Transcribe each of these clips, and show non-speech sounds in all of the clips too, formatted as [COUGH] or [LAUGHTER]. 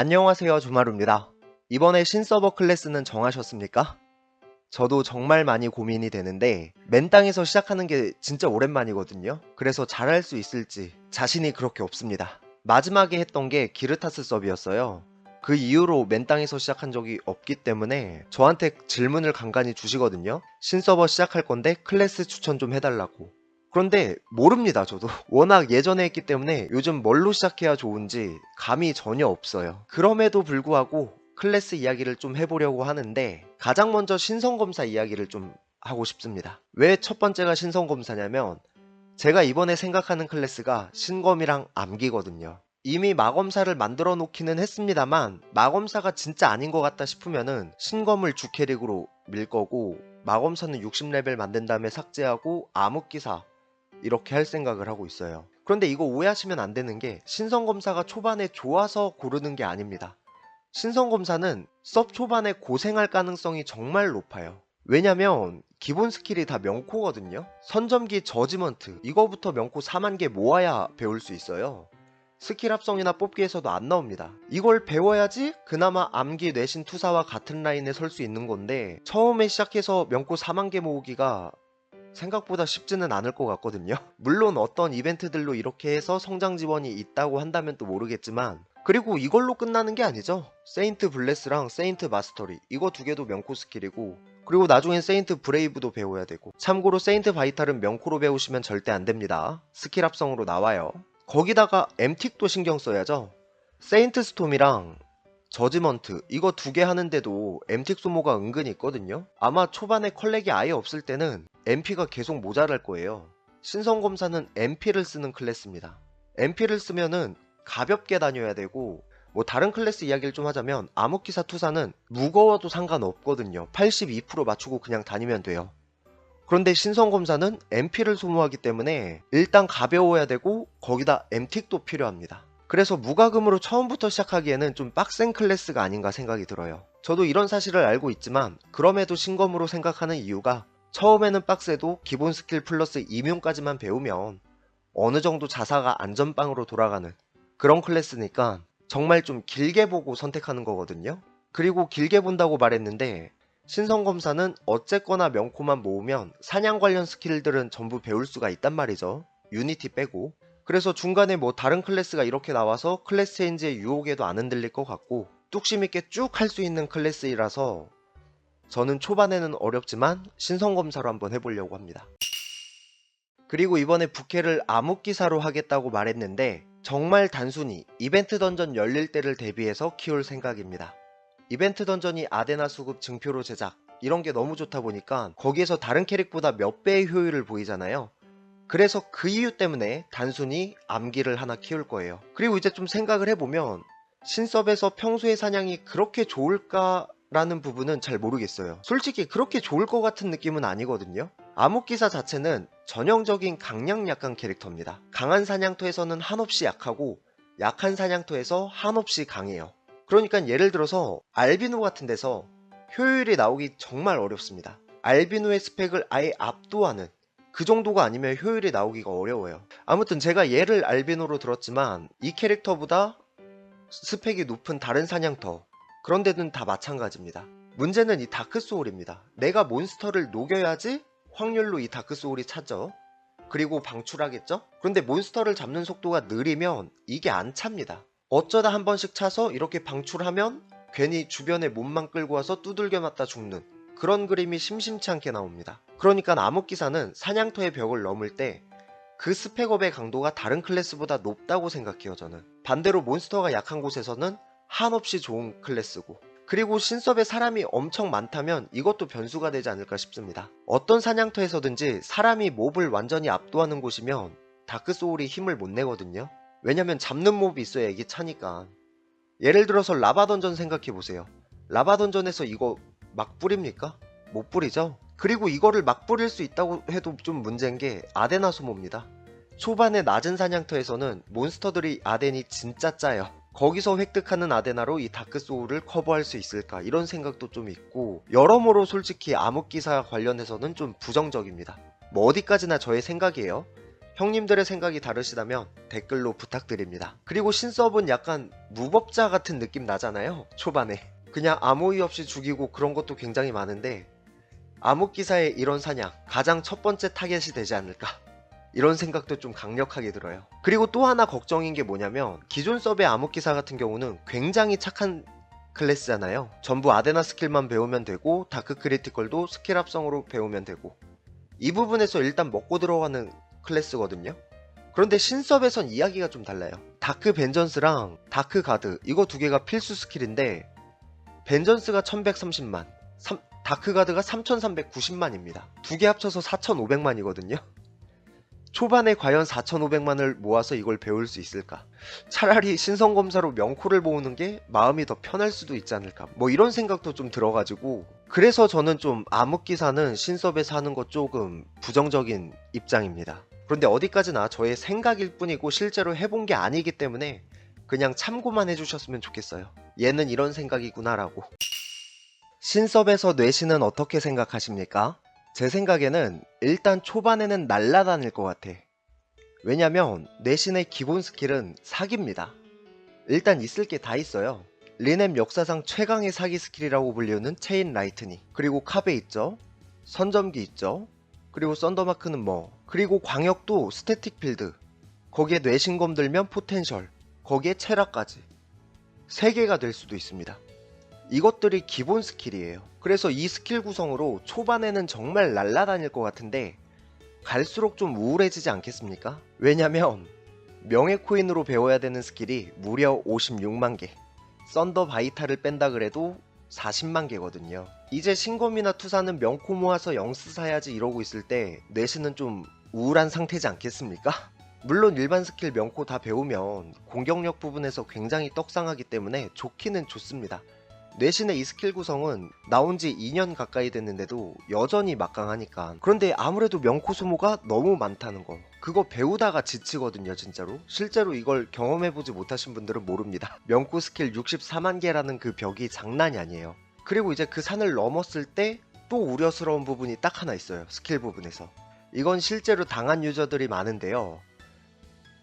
안녕하세요 조마루입니다. 이번에 신서버 클래스는 정하셨습니까? 저도 정말 많이 고민이 되는데 맨땅에서 시작하는 게 진짜 오랜만이거든요. 그래서 잘할 수 있을지 자신이 그렇게 없습니다. 마지막에 했던 게 기르타스 서비였어요. 그 이후로 맨땅에서 시작한 적이 없기 때문에 저한테 질문을 간간히 주시거든요. 신서버 시작할 건데 클래스 추천 좀 해달라고. 그런데 모릅니다 저도. [LAUGHS] 워낙 예전에 했기 때문에 요즘 뭘로 시작해야 좋은지 감이 전혀 없어요. 그럼에도 불구하고 클래스 이야기를 좀 해보려고 하는데 가장 먼저 신성검사 이야기를 좀 하고 싶습니다. 왜 첫 번째가 신성검사냐면 제가 이번에 생각하는 클래스가 신검이랑 암기거든요. 이미 마검사를 만들어 놓기는 했습니다만 마검사가 진짜 아닌 것 같다 싶으면은 신검을 주캐릭으로 밀 거고 마검사는 60레벨 만든 다음에 삭제하고 암흑기사 이렇게 할 생각을 하고 있어요. 그런데 이거 오해하시면 안 되는 게 신성검사가 초반에 좋아서 고르는 게 아닙니다. 신성검사는 섭 초반에 고생할 가능성이 정말 높아요. 왜냐면 기본 스킬이 다 명코거든요. 선점기 저지먼트 이거부터 명코 4만 개 모아야 배울 수 있어요. 스킬 합성이나 뽑기에서도 안 나옵니다. 이걸 배워야지 그나마 암기 뇌신 투사와 같은 라인에 설 수 있는 건데 처음에 시작해서 명코 4만 개 모으기가 생각보다 쉽지는 않을 것 같거든요. [LAUGHS] 물론 어떤 이벤트들로 이렇게 해서 성장 지원이 있다고 한다면 또 모르겠지만 그리고 이걸로 끝나는 게 아니죠. 세인트 블레스랑 세인트 마스터리 이거 두 개도 명코 스킬이고 그리고 나중엔 세인트 브레이브도 배워야 되고 참고로 세인트 바이탈은 명코로 배우시면 절대 안 됩니다. 스킬 합성으로 나와요. 거기다가 엠틱도 신경 써야죠. 세인트 스톰이랑 저지먼트 이거 두 개 하는데도 엠틱 소모가 은근히 있거든요. 아마 초반에 컬렉이 아예 없을 때는 MP가 계속 모자랄 거예요. 신성검사는 MP를 쓰는 클래스입니다. MP를 쓰면은 가볍게 다녀야 되고 뭐 다른 클래스 이야기를 좀 하자면 암흑기사 투사는 무거워도 상관없거든요. 82% 맞추고 그냥 다니면 돼요. 그런데 신성검사는 MP를 소모하기 때문에 일단 가벼워야 되고 거기다 MT도 필요합니다. 그래서 무과금으로 처음부터 시작하기에는 좀 빡센 클래스가 아닌가 생각이 들어요. 저도 이런 사실을 알고 있지만 그럼에도 신검으로 생각하는 이유가 처음에는 빡세도 기본 스킬 플러스 이뮨까지만 배우면 어느 정도 자사가 안전빵으로 돌아가는 그런 클래스니까 정말 좀 길게 보고 선택하는 거거든요. 그리고 길게 본다고 말했는데 신성검사는 어쨌거나 명코만 모으면 사냥 관련 스킬들은 전부 배울 수가 있단 말이죠. 유니티 빼고. 그래서 중간에 뭐 다른 클래스가 이렇게 나와서 클래스 체인지의 유혹에도 안 흔들릴 것 같고 뚝심 있게 쭉 할 수 있는 클래스이라서 저는 초반에는 어렵지만 신성검사로 한번 해보려고 합니다. 그리고 이번에 부캐를 암흑기사로 하겠다고 말했는데 정말 단순히 이벤트 던전 열릴 때를 대비해서 키울 생각입니다. 이벤트 던전이 아데나 수급 증표로 제작 이런 게 너무 좋다 보니까 거기에서 다른 캐릭보다 몇 배의 효율을 보이잖아요. 그래서 그 이유 때문에 단순히 암기를 하나 키울 거예요. 그리고 이제 좀 생각을 해보면 신섭에서 평소의 사냥이 그렇게 좋을까 라는 부분은 잘 모르겠어요. 솔직히 그렇게 좋을 것 같은 느낌은 아니거든요. 암흑기사 자체는 전형적인 강약 약한 캐릭터입니다. 강한 사냥터에서는 한없이 약하고 약한 사냥터에서 한없이 강해요. 그러니까 예를 들어서 알비노 같은 데서 효율이 나오기 정말 어렵습니다. 알비노의 스펙을 아예 압도하는 그 정도가 아니면 효율이 나오기가 어려워요. 아무튼 제가 얘를 알비노로 들었지만 이 캐릭터보다 스펙이 높은 다른 사냥터 그런 데는 다 마찬가지입니다. 문제는 이 다크소울입니다. 내가 몬스터를 녹여야지 확률로 이 다크소울이 차죠. 그리고 방출하겠죠? 그런데 몬스터를 잡는 속도가 느리면 이게 안 찹니다. 어쩌다 한 번씩 차서 이렇게 방출하면 괜히 주변에 몸만 끌고 와서 두들겨 맞다 죽는 그런 그림이 심심치 않게 나옵니다. 그러니까 암흑기사는 사냥터의 벽을 넘을 때 그 스펙업의 강도가 다른 클래스보다 높다고 생각해요 저는. 반대로 몬스터가 약한 곳에서는 한없이 좋은 클래스고 그리고 신섭에 사람이 엄청 많다면 이것도 변수가 되지 않을까 싶습니다. 어떤 사냥터에서든지 사람이 몹을 완전히 압도하는 곳이면 다크소울이 힘을 못 내거든요. 왜냐면 잡는 몹이 있어야 이게 차니까. 예를 들어서 라바 던전 생각해보세요. 라바 던전에서 이거 막 뿌립니까? 못 뿌리죠? 그리고 이거를 막 뿌릴 수 있다고 해도 좀 문제인 게 아데나 소모입니다. 초반에 낮은 사냥터에서는 몬스터들이 아덴이 진짜 짜요. 거기서 획득하는 아데나로 이 다크소울을 커버할 수 있을까 이런 생각도 좀 있고 여러모로 솔직히 암흑기사 관련해서는 좀 부정적입니다. 뭐 어디까지나 저의 생각이에요. 형님들의 생각이 다르시다면 댓글로 부탁드립니다. 그리고 신서브는 약간 무법자 같은 느낌 나잖아요. 초반에. 그냥 아무 이유 없이 죽이고 그런 것도 굉장히 많은데 암흑기사의 이런 사냥 가장 첫 번째 타겟이 되지 않을까 이런 생각도 좀 강력하게 들어요. 그리고 또 하나 걱정인 게 뭐냐면 기존 서브의 암흑기사 같은 경우는 굉장히 착한 클래스잖아요. 전부 아데나 스킬만 배우면 되고 다크 크리티컬도 스킬 합성으로 배우면 되고 이 부분에서 일단 먹고 들어가는 클래스거든요. 그런데 신섭에선 이야기가 좀 달라요. 다크 벤전스랑 다크 가드 이거 두 개가 필수 스킬인데 벤전스가 1130만, 다크 가드가 3390만입니다. 두 개 합쳐서 4500만이거든요. 초반에 과연 4,500만을 모아서 이걸 배울 수 있을까? 차라리 신성검사로 명코를 모으는 게 마음이 더 편할 수도 있지 않을까? 뭐 이런 생각도 좀 들어가지고 그래서 저는 좀 암흑기사는 신섭에서 하는 거 조금 부정적인 입장입니다. 그런데 어디까지나 저의 생각일 뿐이고 실제로 해본 게 아니기 때문에 그냥 참고만 해주셨으면 좋겠어요. 얘는 이런 생각이구나라고. 신섭에서 뇌신은 어떻게 생각하십니까? 제 생각에는 일단 초반에는 날라다닐 것 같아. 왜냐면 내신의 기본 스킬은 사기입니다. 일단 있을 게 다 있어요. 리넴 역사상 최강의 사기 스킬이라고 불리우는 체인 라이트닝 그리고 카베 있죠. 선점기 있죠. 그리고 썬더마크는 뭐 그리고 광역도 스태틱 필드 거기에 뇌신검 들면 포텐셜 거기에 체라까지 3개가 될 수도 있습니다. 이것들이 기본 스킬이에요. 그래서 이 스킬 구성으로 초반에는 정말 날라다닐 것 같은데 갈수록 좀 우울해지지 않겠습니까? 왜냐면 명예 코인으로 배워야 되는 스킬이 무려 56만 개. 썬더 바이탈을 뺀다 그래도 40만 개거든요. 이제 신검이나 투사는 명코 모아서 영스 사야지 이러고 있을 때 뇌신은 좀 우울한 상태지 않겠습니까? 물론 일반 스킬 명코 다 배우면 공격력 부분에서 굉장히 떡상하기 때문에 좋기는 좋습니다. 뇌신의 이 스킬 구성은 나온 지 2년 가까이 됐는데도 여전히 막강하니까. 그런데 아무래도 명코 소모가 너무 많다는 거. 그거 배우다가 지치거든요 진짜로. 실제로 이걸 경험해보지 못하신 분들은 모릅니다. [LAUGHS] 명코 스킬 64만 개라는 그 벽이 장난이 아니에요. 그리고 이제 그 산을 넘었을 때 또 우려스러운 부분이 딱 하나 있어요 스킬 부분에서. 이건 실제로 당한 유저들이 많은데요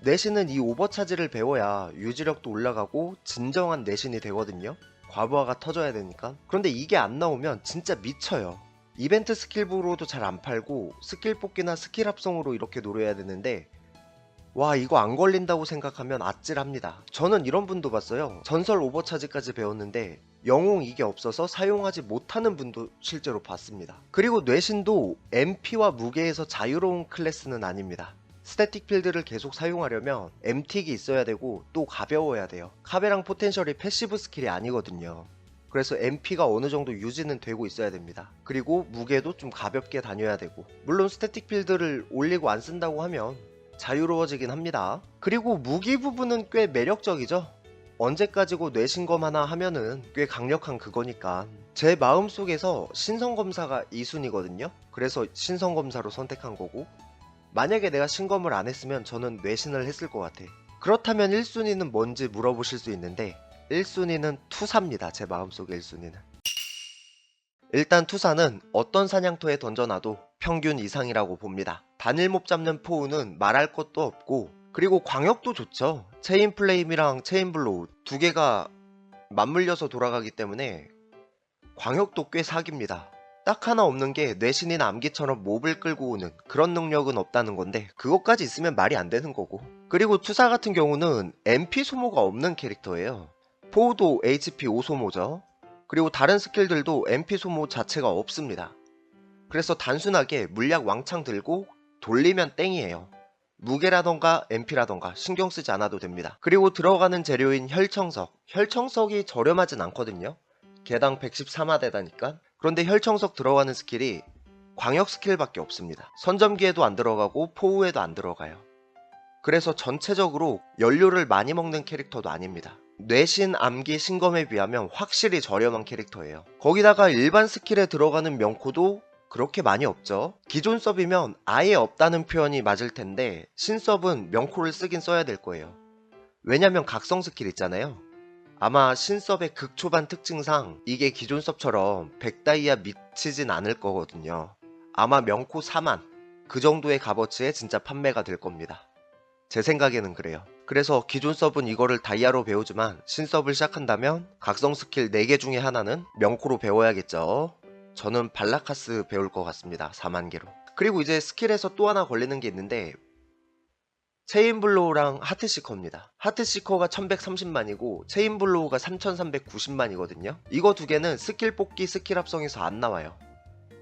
내신은 이 오버차지를 배워야 유지력도 올라가고 진정한 내신이 되거든요. 과부하가 터져야 되니까. 그런데 이게 안 나오면 진짜 미쳐요. 이벤트 스킬부로도 잘 안 팔고 스킬 뽑기나 스킬 합성으로 이렇게 노려야 되는데 와 이거 안 걸린다고 생각하면 아찔합니다. 저는 이런 분도 봤어요. 전설 오버차지까지 배웠는데 영웅 이게 없어서 사용하지 못하는 분도 실제로 봤습니다. 그리고 뇌신도 MP와 무게에서 자유로운 클래스는 아닙니다 스태틱 필드를 계속 사용하려면 MT기 있어야 되고 또 가벼워야 돼요. 카베랑 포텐셜이 패시브 스킬이 아니거든요. 그래서 MP가 어느 정도 유지는 되고 있어야 됩니다. 그리고 무게도 좀 가볍게 다녀야 되고 물론 스태틱 필드를 올리고 안 쓴다고 하면 자유로워지긴 합니다. 그리고 무기 부분은 꽤 매력적이죠. 언제까지고 뇌신검 하나 하면은 꽤 강력한 그거니까 제 마음속에서 신성검사가 2순위거든요. 그래서 신성검사로 선택한 거고 만약에 내가 신검을 안 했으면 저는 뇌신을 했을 것 같아. 그렇다면 1순위는 뭔지 물어보실 수 있는데 1순위는 투사입니다. 제 마음속의 1순위는. 일단 투사는 어떤 사냥터에 던져놔도 평균 이상이라고 봅니다. 단일몹 잡는 포우는 말할 것도 없고 그리고 광역도 좋죠. 체인 플레임이랑 체인 블로우 두 개가 맞물려서 돌아가기 때문에 광역도 꽤 사기입니다. 딱 하나 없는 게 뇌신이나 암기처럼 몹을 끌고 오는 그런 능력은 없다는 건데 그것까지 있으면 말이 안 되는 거고. 그리고 투사 같은 경우는 MP 소모가 없는 캐릭터예요. 포우도 HP 5소모죠. 그리고 다른 스킬들도 MP 소모 자체가 없습니다. 그래서 단순하게 물약 왕창 들고 돌리면 땡이에요. 무게라던가 MP라던가 신경 쓰지 않아도 됩니다. 그리고 들어가는 재료인 혈청석. 혈청석이 저렴하진 않거든요. 개당 114마대다니까 그런데 혈청석 들어가는 스킬이 광역 스킬밖에 없습니다. 선점기에도 안 들어가고 포우에도 안 들어가요. 그래서 전체적으로 연료를 많이 먹는 캐릭터도 아닙니다. 뇌신, 암기, 신검에 비하면 확실히 저렴한 캐릭터예요. 거기다가 일반 스킬에 들어가는 명코도 그렇게 많이 없죠. 기존 서브면 아예 없다는 표현이 맞을 텐데 신서브는 명코를 쓰긴 써야 될 거예요. 왜냐면 각성 스킬 있잖아요. 아마 신섭의 극초반 특징상 이게 기존 섭처럼 100다이아 미치진 않을 거거든요. 아마 명코 4만 그 정도의 값어치에 진짜 판매가 될 겁니다. 제 생각에는 그래요. 그래서 기존 서브는 이거를 다이아로 배우지만 신서브를 시작한다면 각성 스킬 4개 중에 하나는 명코로 배워야겠죠. 저는 발라카스 배울 것 같습니다. 4만 개로. 그리고 이제 스킬에서 또 하나 걸리는 게 있는데 체인블로우랑 하트시커입니다. 하트시커가 1130만이고 체인블로우가 3390만이거든요. 이거 두 개는 스킬 뽑기 스킬 합성에서 안 나와요.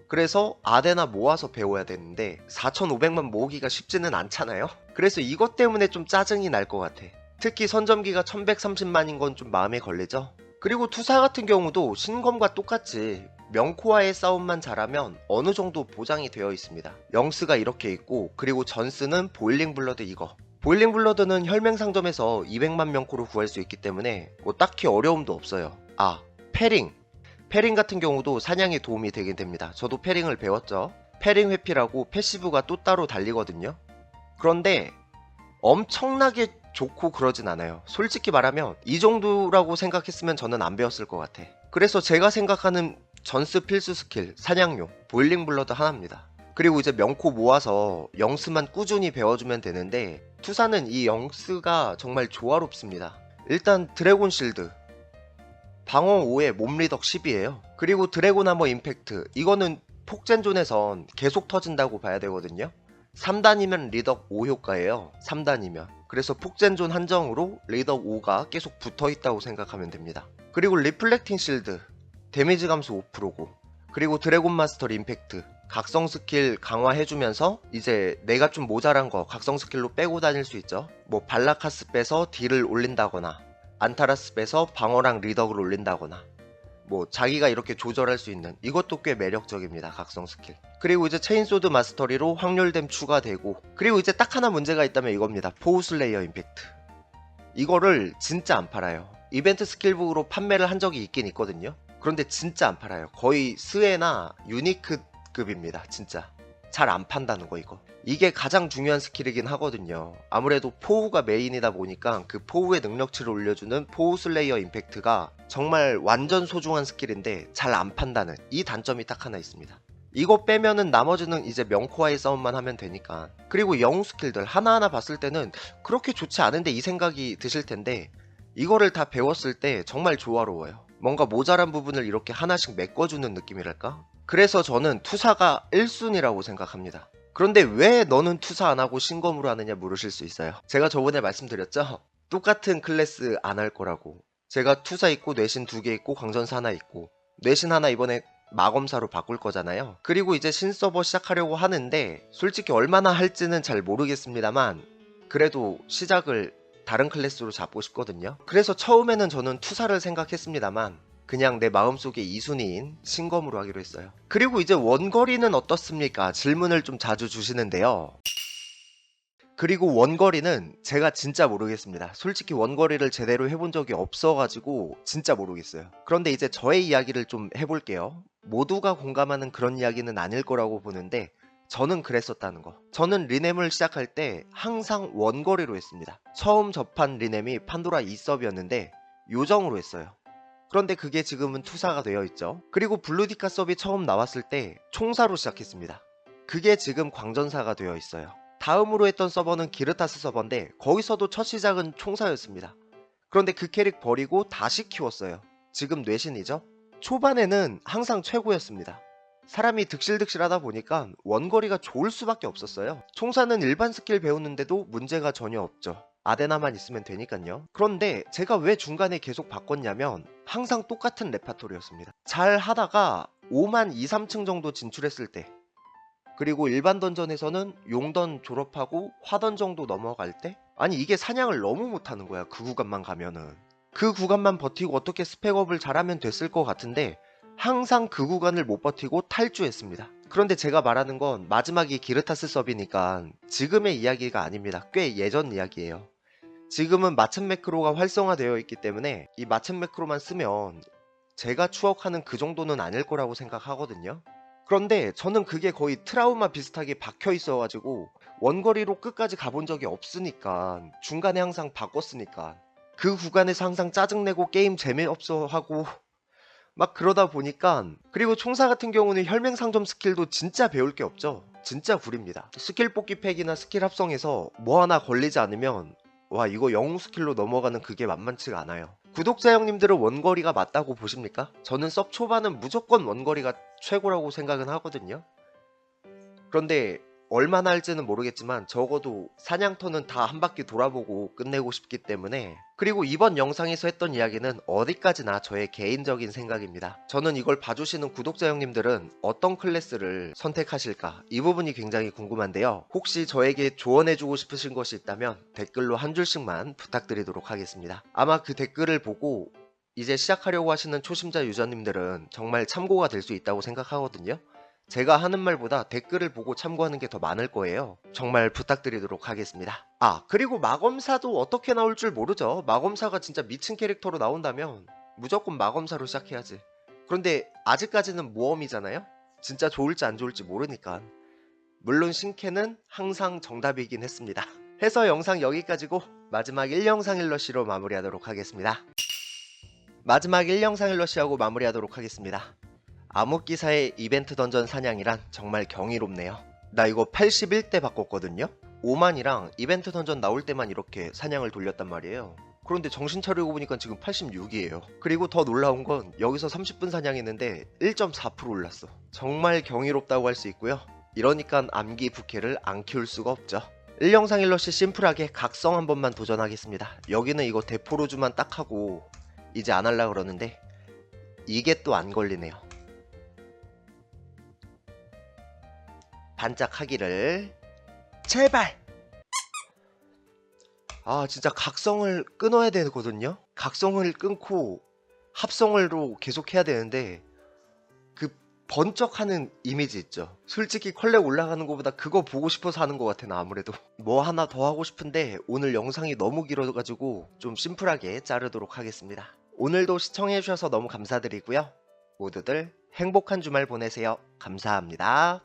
그래서 아데나 모아서 배워야 되는데 4,500만 모으기가 쉽지는 않잖아요. 그래서 이것 때문에 좀 짜증이 날 것 같아. 특히 선점기가 1130만인 건 좀 마음에 걸리죠. 그리고 투사 같은 경우도 신검과 똑같이 명코와의 싸움만 잘하면 어느 정도 보장이 되어 있습니다. 영스가 이렇게 있고 그리고 전스는 보일링 블러드 이거. 보일링 블러드는 혈맹 상점에서 200만 명코로 구할 수 있기 때문에 뭐 딱히 어려움도 없어요. 아, 패링. 패링 같은 경우도 사냥에 도움이 되긴 됩니다. 저도 패링을 배웠죠. 패링 회피라고 패시브가 또 따로 달리거든요. 그런데 엄청나게 좋고 그러진 않아요. 솔직히 말하면 이 정도라고 생각했으면 저는 안 배웠을 것 같아. 그래서 제가 생각하는 전스 필수 스킬 사냥용 보일링 블러드 하나입니다. 그리고 이제 명코 모아서 영스만 꾸준히 배워주면 되는데 투사는 이 영스가 정말 조화롭습니다. 일단 드래곤 실드 방어 5에 몸리덕 10이에요. 그리고 드래곤 하머 임팩트 이거는 폭젠존에선 계속 터진다고 봐야 되거든요. 3단이면 리덕 5 효과예요. 3단이면. 그래서 폭젠존 한정으로 리덕 5가 계속 붙어 있다고 생각하면 됩니다. 그리고 리플렉팅 실드 데미지 감소 5%고 그리고 드래곤 마스터 임팩트 각성 스킬 강화해주면서 이제 내가 좀 모자란 거 각성 스킬로 빼고 다닐 수 있죠. 뭐 발라카스 빼서 딜을 올린다거나 안타라스 빼서 방어랑 리덕을 올린다거나 뭐 자기가 이렇게 조절할 수 있는 이것도 꽤 매력적입니다 각성 스킬. 그리고 이제 체인소드 마스터리로 확률댐 추가되고 그리고 이제 딱 하나 문제가 있다면 이겁니다. 포우슬레이어 임팩트. 이거를 진짜 안 팔아요. 이벤트 스킬북으로 판매를 한 적이 있긴 있거든요 그런데 진짜 안 팔아요. 거의 스에나 유니크급입니다. 진짜. 잘 안 판다는 거 이거. 이게 가장 중요한 스킬이긴 하거든요. 아무래도 포우가 메인이다 보니까 그 포우의 능력치를 올려주는 포우 슬레이어 임팩트가 정말 완전 소중한 스킬인데 잘 안 판다는 이 단점이 딱 하나 있습니다. 이거 빼면은 나머지는 이제 명코와의 싸움만 하면 되니까. 그리고 영웅 스킬들 하나하나 봤을 때는 그렇게 좋지 않은데 이 생각이 드실 텐데 이거를 다 배웠을 때 정말 조화로워요 뭔가 모자란 부분을 이렇게 하나씩 메꿔주는 느낌이랄까 그래서 저는 투사가 1순위라고 생각합니다. 그런데 왜 너는 투사 안 하고 신검으로 하느냐 물으실 수 있어요. 제가 저번에 말씀드렸죠? 똑같은 클래스 안 할 거라고. 제가 투사 있고 뇌신 두 개 있고 광전사 하나 있고 뇌신 하나 이번에 마검사로 바꿀 거잖아요. 그리고 이제 신서버 시작하려고 하는데 솔직히 얼마나 할지는 잘 모르겠습니다만 그래도 시작을 다른 클래스로 잡고 싶거든요. 그래서 처음에는 저는 투사를 생각했습니다만 그냥 내 마음속에 2순위인 신검으로 하기로 했어요. 그리고 이제 원거리는 어떻습니까? 질문을 좀 자주 주시는데요. 그리고 원거리는 제가 진짜 모르겠습니다. 솔직히 원거리를 제대로 해본 적이 없어가지고 진짜 모르겠어요. 그런데 이제 저의 이야기를 좀 해볼게요. 모두가 공감하는 그런 이야기는 아닐 거라고 보는데 저는 그랬었다는 거. 저는 리넴을 시작할 때 항상 원거리로 했습니다. 처음 접한 리넴이 판도라 2서브였는데 요정으로 했어요. 그런데 그게 지금은 투사가 되어 있죠. 그리고 블루디카 서비 처음 나왔을 때 총사로 시작했습니다. 그게 지금 광전사가 되어 있어요. 다음으로 했던 서버는 기르타스 서버인데 거기서도 첫 시작은 총사였습니다. 그런데 그 캐릭 버리고 다시 키웠어요. 지금 뇌신이죠. 초반에는 항상 최고였습니다. 사람이 득실득실하다 보니까 원거리가 좋을 수밖에 없었어요. 총사는 일반 스킬 배우는데도 문제가 전혀 없죠. 아데나만 있으면 되니까요. 그런데 제가 왜 중간에 계속 바꿨냐면 항상 똑같은 레파토리였습니다. 잘 하다가 5만 2, 3층 정도 진출했을 때 그리고 일반 던전에서는 용던 졸업하고 화던 정도 넘어갈 때 아니 이게 사냥을 너무 못하는 거야 그 구간만 가면은 그 구간만 버티고 어떻게 스펙업을 잘하면 됐을 것 같은데 항상 그 구간을 못 버티고 탈주했습니다. 그런데 제가 말하는 건 마지막이 기르타스 서비니까 지금의 이야기가 아닙니다. 꽤 예전 이야기예요. 지금은 마천 매크로가 활성화되어 있기 때문에 이 마천 매크로만 쓰면 제가 추억하는 그 정도는 아닐 거라고 생각하거든요. 그런데 저는 그게 거의 트라우마 비슷하게 박혀 있어가지고 원거리로 끝까지 가본 적이 없으니까 중간에 항상 바꿨으니까 그 구간에서 항상 짜증내고 게임 재미없어 하고 막 그러다 보니까 그리고 총사 같은 경우는 혈맹 상점 스킬도 진짜 배울 게 없죠. 진짜 구립니다. 스킬 뽑기 팩이나 스킬 합성에서 뭐 하나 걸리지 않으면 와 이거 영웅 스킬로 넘어가는 그게 만만치가 않아요. 구독자 형님들은 원거리가 맞다고 보십니까? 저는 섭 초반은 무조건 원거리가 최고라고 생각은 하거든요. 그런데 얼마나 할지는 모르겠지만 적어도 사냥터는 다 한 바퀴 돌아보고 끝내고 싶기 때문에 그리고 이번 영상에서 했던 이야기는 어디까지나 저의 개인적인 생각입니다. 저는 이걸 봐주시는 구독자 형님들은 어떤 클래스를 선택하실까 이 부분이 굉장히 궁금한데요. 혹시 저에게 조언해주고 싶으신 것이 있다면 댓글로 한 줄씩만 부탁드리도록 하겠습니다. 아마 그 댓글을 보고 이제 시작하려고 하시는 초심자 유저님들은 정말 참고가 될 수 있다고 생각하거든요. 제가 하는 말보다 댓글을 보고 참고하는 게 더 많을 거예요. 정말 부탁드리도록 하겠습니다. 아, 그리고 마검사도 어떻게 나올 줄 모르죠. 마검사가 진짜 미친 캐릭터로 나온다면 무조건 마검사로 시작해야지. 그런데 아직까지는 모험이잖아요? 진짜 좋을지 안 좋을지 모르니까. 물론 신캐는 항상 정답이긴 했습니다. [LAUGHS] 해서 영상 여기까지고 마지막 1영상 1러시로 마무리하도록 하겠습니다. 마지막 1영상 1러시하고 마무리하도록 하겠습니다. 암흑기사의 이벤트 던전 사냥이란 정말 경이롭네요. 나 이거 81대 바꿨거든요? 5만이랑 이벤트 던전 나올 때만 이렇게 사냥을 돌렸단 말이에요. 그런데 정신 차리고 보니까 지금 86이에요. 그리고 더 놀라운 건 여기서 30분 사냥했는데 1.4% 올랐어. 정말 경이롭다고 할 수 있고요. 이러니까 암기 부캐를 안 키울 수가 없죠. 1영상 1러시 심플하게 각성 한 번만 도전하겠습니다. 여기는 이거 대포로즈만 딱 하고 이제 안 할라 그러는데 이게 또 안 걸리네요. 반짝하기를. 제발! 아 진짜 각성을 끊어야 되거든요? 각성을 끊고 합성을로 계속 해야 되는데 그 번쩍하는 이미지 있죠? 솔직히 컬렉 올라가는 것보다 그거 보고 싶어서 하는 것 같아 나 아무래도. 뭐 하나 더 하고 싶은데 오늘 영상이 너무 길어가지고 좀 심플하게 자르도록 하겠습니다. 오늘도 시청해주셔서 너무 감사드리고요. 모두들 행복한 주말 보내세요. 감사합니다